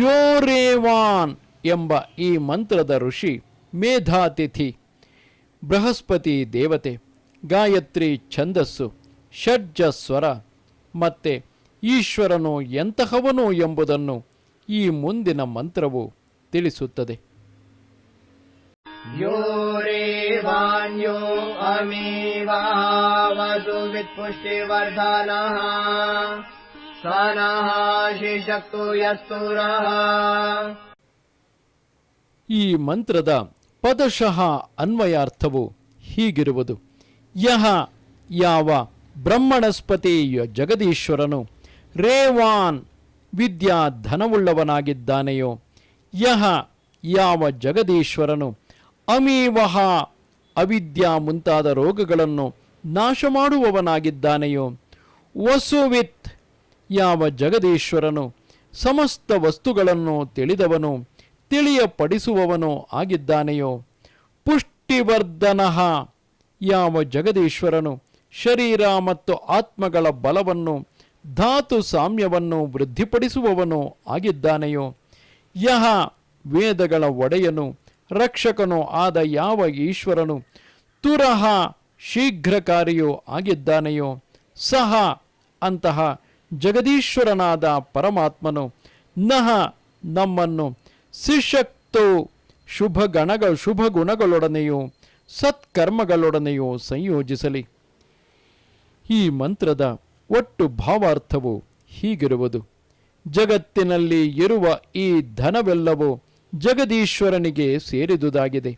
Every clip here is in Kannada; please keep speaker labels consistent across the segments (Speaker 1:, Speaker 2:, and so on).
Speaker 1: ಯೋರೇವಾನ್ ಎಂಬ ಈ ಮಂತ್ರದ ಋಷಿ ಮೇಧಾತಿಥಿ ಬೃಹಸ್ಪತಿ ದೇವತೆ ಗಾಯತ್ರಿ ಛಂದಸ್ಸು ಷಡ್ಜ ಸ್ವರ ಮತ್ತೆ ಈಶ್ವರನು ಎಂತಹವನು ಎಂಬುದನ್ನು ಈ ಮುಂದಿನ ಮಂತ್ರವು ತಿಳಿಸುತ್ತದೆ
Speaker 2: यो रेवान्यो अमीवावतु वित्पुष्टिवर्धनः स नः शिशक्तु यस्तुरः
Speaker 1: ಈ ಮಂತ್ರದ ಪದಶಃ ಅನ್ವಯಾರ್ಥವು ಹೀಗಿರುವುದು ಯಹ ಯಾವ ಬ್ರಹ್ಮಣಸ್ಪತಿ ಜಗದೀಶ್ವರನು ರೇವಾನ್ ವಿದ್ಯಾ ಧನವುಳ್ಳವನಾಗಿದ್ದಾನೆಯೋ ಯಹ ಯಾವ ಜಗದೀಶ್ವರನು ಅಮೀವಹ ಅವಿದ್ಯಾ ಮುಂತಾದ ರೋಗಗಳನ್ನು ನಾಶ ಮಾಡುವವನಾಗಿದ್ದಾನೆಯೋ ವಸುವಿತ್ ಯಾವ ಜಗದೀಶ್ವರನು ಸಮಸ್ತ ವಸ್ತುಗಳನ್ನು ತಿಳಿದವನು, ತಿಳಿಯಪಡಿಸುವವನು ಆಗಿದ್ದಾನೆಯೋ? ಪುಷ್ಟಿವರ್ಧನಃ. ಯಾವ ಜಗದೀಶ್ವರನು ಶರೀರ ಮತ್ತು ಆತ್ಮಗಳ ಬಲವನ್ನು, ಧಾತು ಸಾಮ್ಯವನ್ನು ವೃದ್ಧಿಪಡಿಸುವವನು ಆಗಿದ್ದಾನೆಯೋ? ಯಹ ವೇದಗಳ ಒಡೆಯನು, ರಕ್ಷಕನು ಆದ ಯಾವ ಈಶ್ವರನು ತುರಹ ಶೀಘ್ರಕಾರಿಯೂ ಆಗಿದ್ದಾನೆಯೋ? ಸಹ ಅಂತಹ ಜಗದೀಶ್ವರನಾದ ಪರಮಾತ್ಮನು, ನಹ ನಮ್ಮನ್ನು ಸಿಶಕ್ತು ಶುಭ ಗಣಗ ಶುಭ ಗುಣಗಳೊಡನೆಯೂ ಸತ್ಕರ್ಮಗಳೊಡನೆಯೂ ಸಂಯೋಜಿಸಲಿ. ಈ ಮಂತ್ರದ ಒಟ್ಟು ಭಾವಾರ್ಥವು ಹೀಗಿರುವುದು. ಜಗತ್ತಿನಲ್ಲಿ ಇರುವ ಈ ಧನವೆಲ್ಲವೂ ಜಗದೀಶ್ವರನಿಗೆ ಸೇರಿದುದಾಗಿದೆ.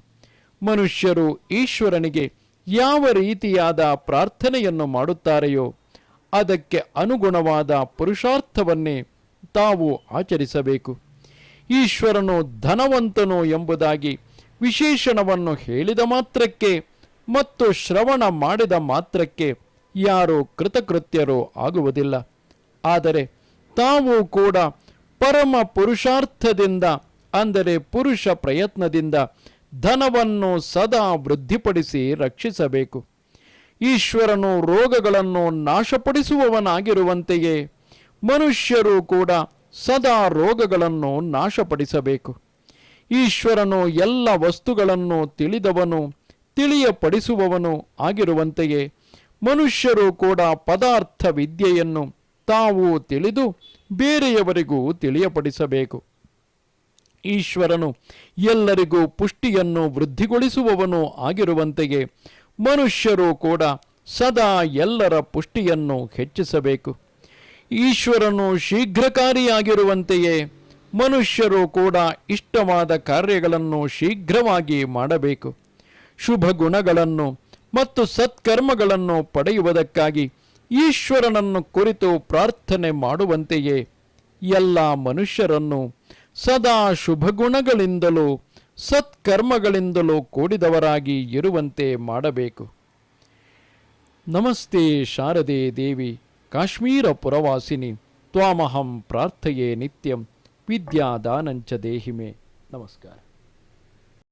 Speaker 1: ಮನುಷ್ಯರು ಈಶ್ವರನಿಗೆ ಯಾವ ರೀತಿಯಾದ ಪ್ರಾರ್ಥನೆಯನ್ನು ಮಾಡುತ್ತಾರೆಯೋ ಅದಕ್ಕೆ ಅನುಗುಣವಾದ ಪುರುಷಾರ್ಥವನ್ನೇ ತಾವು ಆಚರಿಸಬೇಕು. ಈಶ್ವರನು ಧನವಂತನು ಎಂಬುದಾಗಿ ವಿಶೇಷಣವನ್ನು ಹೇಳಿದ ಮಾತ್ರಕ್ಕೆ ಮತ್ತು ಶ್ರವಣ ಮಾಡಿದ ಮಾತ್ರಕ್ಕೆ ಯಾರು ಕೃತಕೃತ್ಯರು ಆಗುವುದಿಲ್ಲ. ಆದರೆ ತಾವು ಕೂಡ ಪರಮ ಪುರುಷಾರ್ಥದಿಂದ, ಅಂದರೆ ಪುರುಷ ಪ್ರಯತ್ನದಿಂದ ಧನವನ್ನು ಸದಾ ವೃದ್ಧಿಪಡಿಸಿ ರಕ್ಷಿಸಬೇಕು. ಈಶ್ವರನು ರೋಗಗಳನ್ನು ನಾಶಪಡಿಸುವವನಾಗಿರುವಂತೆಯೇ ಮನುಷ್ಯರು ಕೂಡ ಸದಾ ರೋಗಗಳನ್ನು ನಾಶಪಡಿಸಬೇಕು. ಈಶ್ವರನು ಎಲ್ಲ ವಸ್ತುಗಳನ್ನು ತಿಳಿದವನು, ತಿಳಿಯಪಡಿಸುವವನು ಆಗಿರುವಂತೆಯೇ ಮನುಷ್ಯರು ಕೂಡ ಪದಾರ್ಥ ವಿದ್ಯೆಯನ್ನು ತಾವು ತಿಳಿದು ಬೇರೆಯವರಿಗೂ ತಿಳಿಯಪಡಿಸಬೇಕು. ಈಶ್ವರನು ಎಲ್ಲರಿಗೂ ಪುಷ್ಟಿಯನ್ನು ವೃದ್ಧಿಗೊಳಿಸುವವನು ಆಗಿರುವಂತೆಯೇ ಮನುಷ್ಯರು ಕೂಡ ಸದಾ ಎಲ್ಲರ ಪುಷ್ಟಿಯನ್ನು ಹೆಚ್ಚಿಸಬೇಕು. ಈಶ್ವರನು ಶೀಘ್ರಕಾರಿಯಾಗಿರುವಂತೆಯೇ ಮನುಷ್ಯರು ಕೂಡ ಇಷ್ಟವಾದ ಕಾರ್ಯಗಳನ್ನು ಶೀಘ್ರವಾಗಿ ಮಾಡಬೇಕು. ಶುಭ ಗುಣಗಳನ್ನು ಮತ್ತು ಸತ್ಕರ್ಮಗಳನ್ನು ಪಡೆಯುವುದಕ್ಕಾಗಿ ಈಶ್ವರನನ್ನು ಕುರಿತು ಪ್ರಾರ್ಥನೆ ಮಾಡುವಂತೆಯೇ ಎಲ್ಲ ಮನುಷ್ಯರನ್ನು ಸದಾ ಶುಭ ಗುಣಗಳಿಂದಲೂ ಸತ್ಕರ್ಮಗಳಿಂದಲೂ ಕೂಡಿದವರಾಗಿ ಇರುವಂತೆ ಮಾಡಬೇಕು. ನಮಸ್ತೆ ಶಾರದೆ ದೇವಿ, ಕಾಶ್ಮೀರ ಪುರವಾಸಿನಿ, ತ್ವಾಮಹಂ ಪ್ರಾರ್ಥಯೇ ನಿತ್ಯಂ, ವಿದ್ಯಾದಾನಂಚ ದೇಹಿಮೆ. ನಮಸ್ಕಾರ.